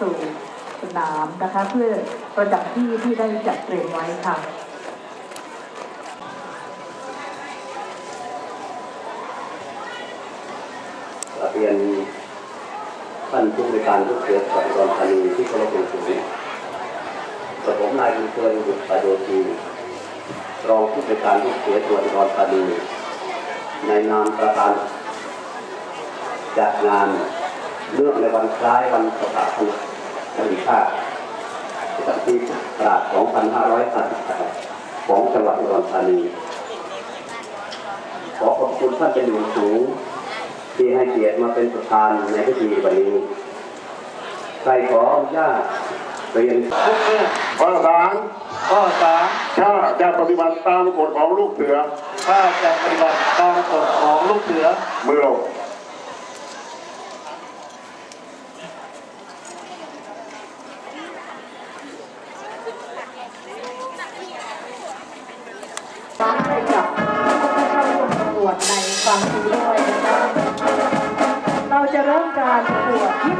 สู่สนามนะคะ เพื่อประดับที่ที่ได้จัดเตรียมไว้ค่ะเรียนท่านผู้บริการทุกเขตสังกรธานีที่เคารพอย่างสูงกระผมนายบุญเกินบุตรปาโยธีรองผู้บริการทุกเขตสังกรธานีในนามประธานจัดงานเรื่องในวันคล้ายวันสถาปนา ทั้งชาติจัดที่ตราด2538ของจังหวัดอุดรธานี ขอขอบคุณท่านเป็นอย่างสูง ที่ให้เกียรติมาเป็นประธานในพิธีวันนี้ ใครขออนุญาตเรียนข้อสามข้อสามถ้าจะปฏิบัติตามกฎของลูกเสือ ถ้าจะปฏิบัติตามกฎของลูกเสือ มือลง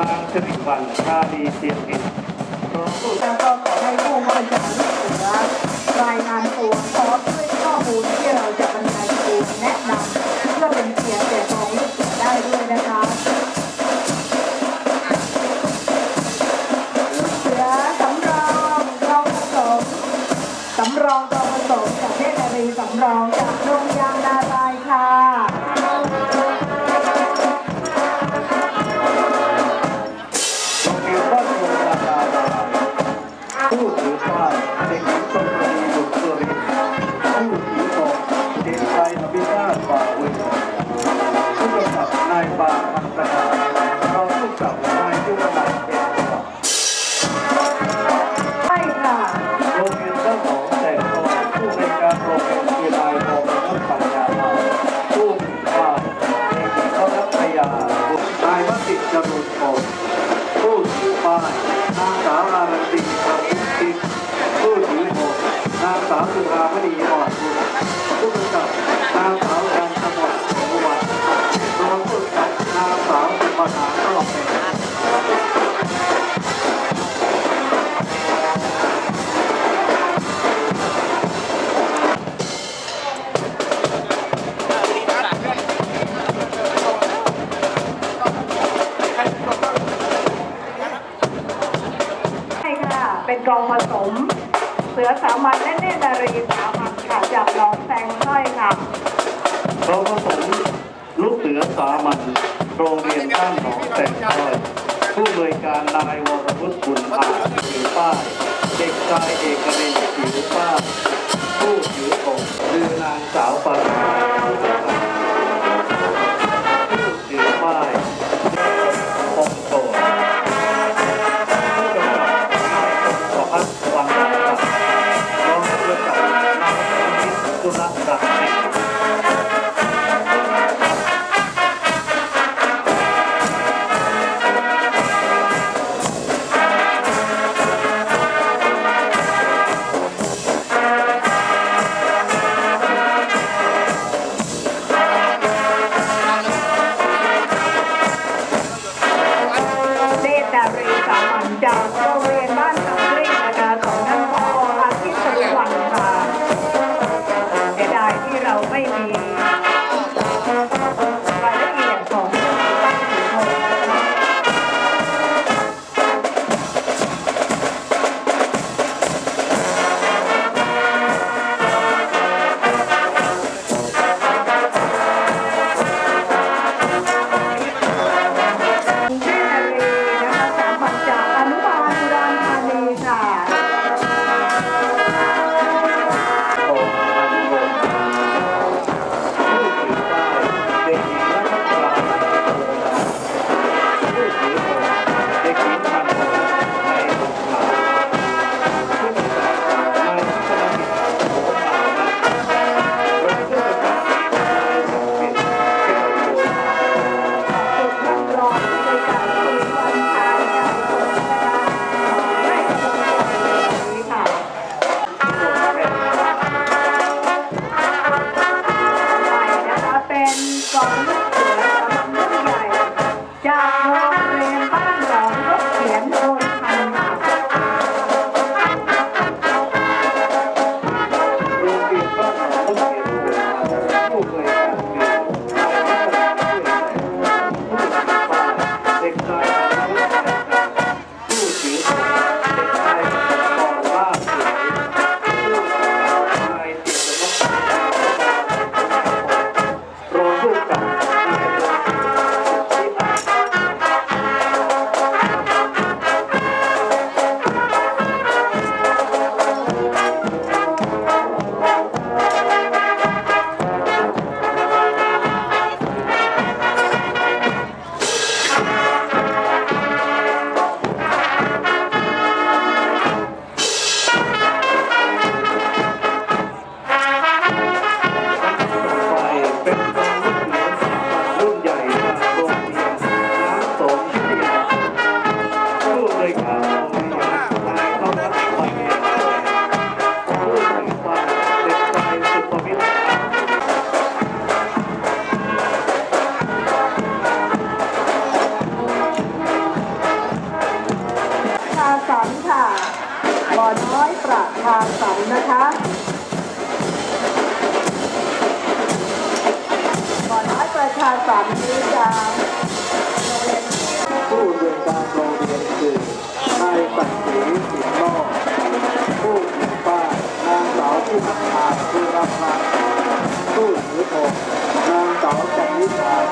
นางสิริวัลชาดีเสียงเอกขอให้ผู้บริหาร ลือสามัญและเนตรีสามัญค่ะจากลองแสงส้อยค่ะเราก็ส่งลูกเสือสามัญโรงเรียนบ้านหนองแสงส้อยผู้บริการนายวรพุฒิบุญอาจผิวป้ายเด็กชายเอกเรนผิวป้ายผู้ผิของคือนางสาวปารา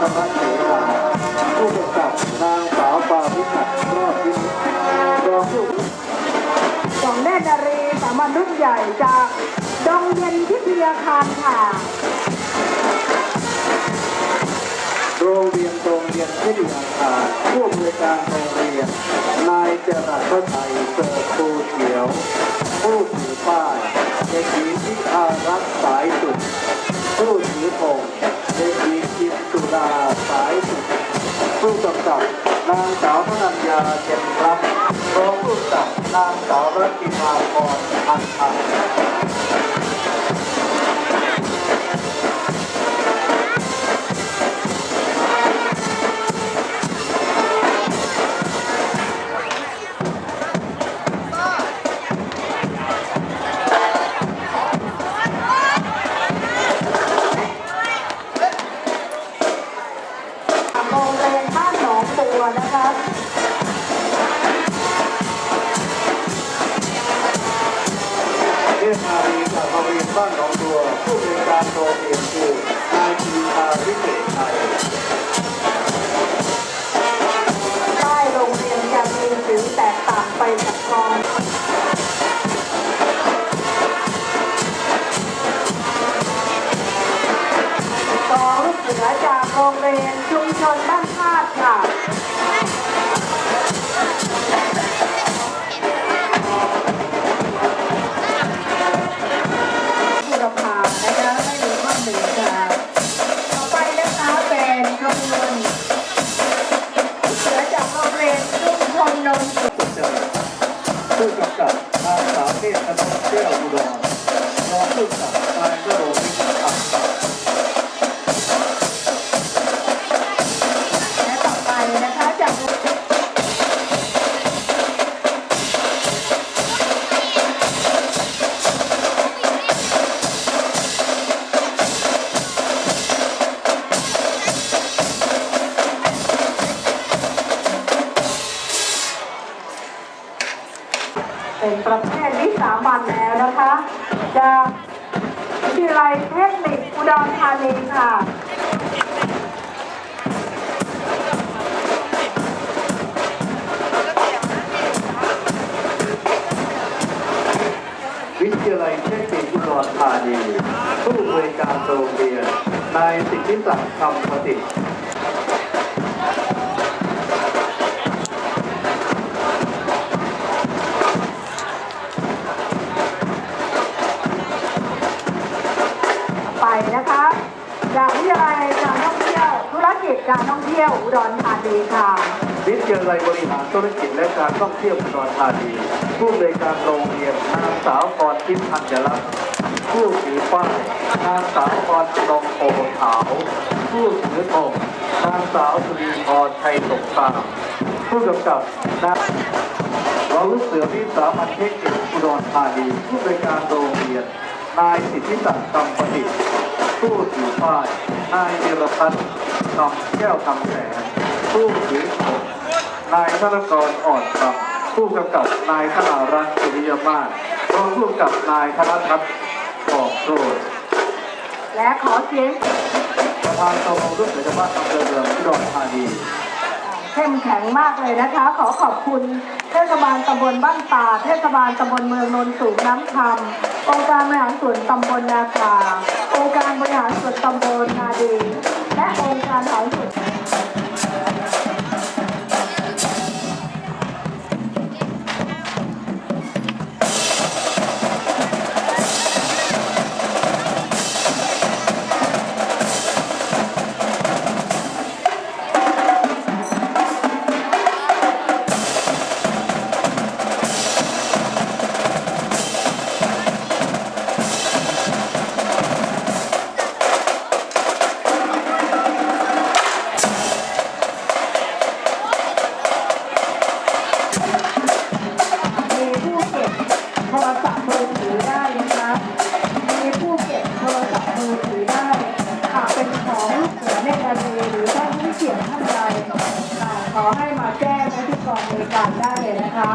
ธรรมเสนาผู้กำกับนางสาวปาวิชัดรอดวินิจรองผู้ของแม่นารีสามัญรุ่นใหญ่จากดงเย็นทิพยาคารค่ะ โรงเรียนโรงเรียนพิทยาคารผู้อำนวยการโรงเรียน นายจรัสชัยเสิร์ฟภูเขียว ผู้ถือป้ายเด็กหญิงที่อารักสายสุด ผู้ถือธง ดาสายสุดผู้กำกับนางสาวพนัญญาเจนรับรองผู้กำกับนางสาวรัติมาพรอันธ์พัน รโรงเรียนคือนายปีชาวิเศษชัยป้ายโรงเรียนจะมีสีแตกต่างไปจากกองกองลูกเสือจากโรงเรียนชุมชนบ้าน วิทยาลัยเทคนิคอุดรธานีค่ะวิทยาลัยเทคนิคอุดรธานีผู้บริการโรงเรียนนายสิทธิศักดิ์คำประสิทธิ์ เที่ยวอุดรธานีค่ะวิทยาลัยบริหารธุรกิจและการท่องเที่ยวอุดรธานีผู้บริการโรงเรียนนางสาวพรทิพย์ธัญรัตน์ผู้ถือป้ายนางสาวพรนงโอขาว ผู้ถือธงนางสาวสุรีพรชัยสงครามผู้กำกับนางวารุเสือวิสามันเทคนิคอุดรธานีผู้บริการโรงเรียน นายสิทธิศักดิ์คำประดิษฐ์ผู้ถือป้ายนายเดรพัฒน์ คำแก้วคำแสนผู้ถือธงนายธนกรอ่อนคำผู้กำกับนายธนารัตน์สุริยมาศรองผู้กำกับนายธนทัศน์บอกโรดและขอเสียงประธานสมาคมรุ่นเสือชาวบ้านอำเภอเมืองอุดรธานีเข้มแข็งมากเลยนะคะ ขอขอบคุณเทศบาลตำบลบ้านป่าเทศบาลตำบลเมืองนนสูงน้ำคำองค์การบริหารส่วนตำบลนาคาองค์การบริหารส่วนตำบลนาดี และอ เลยนะคะ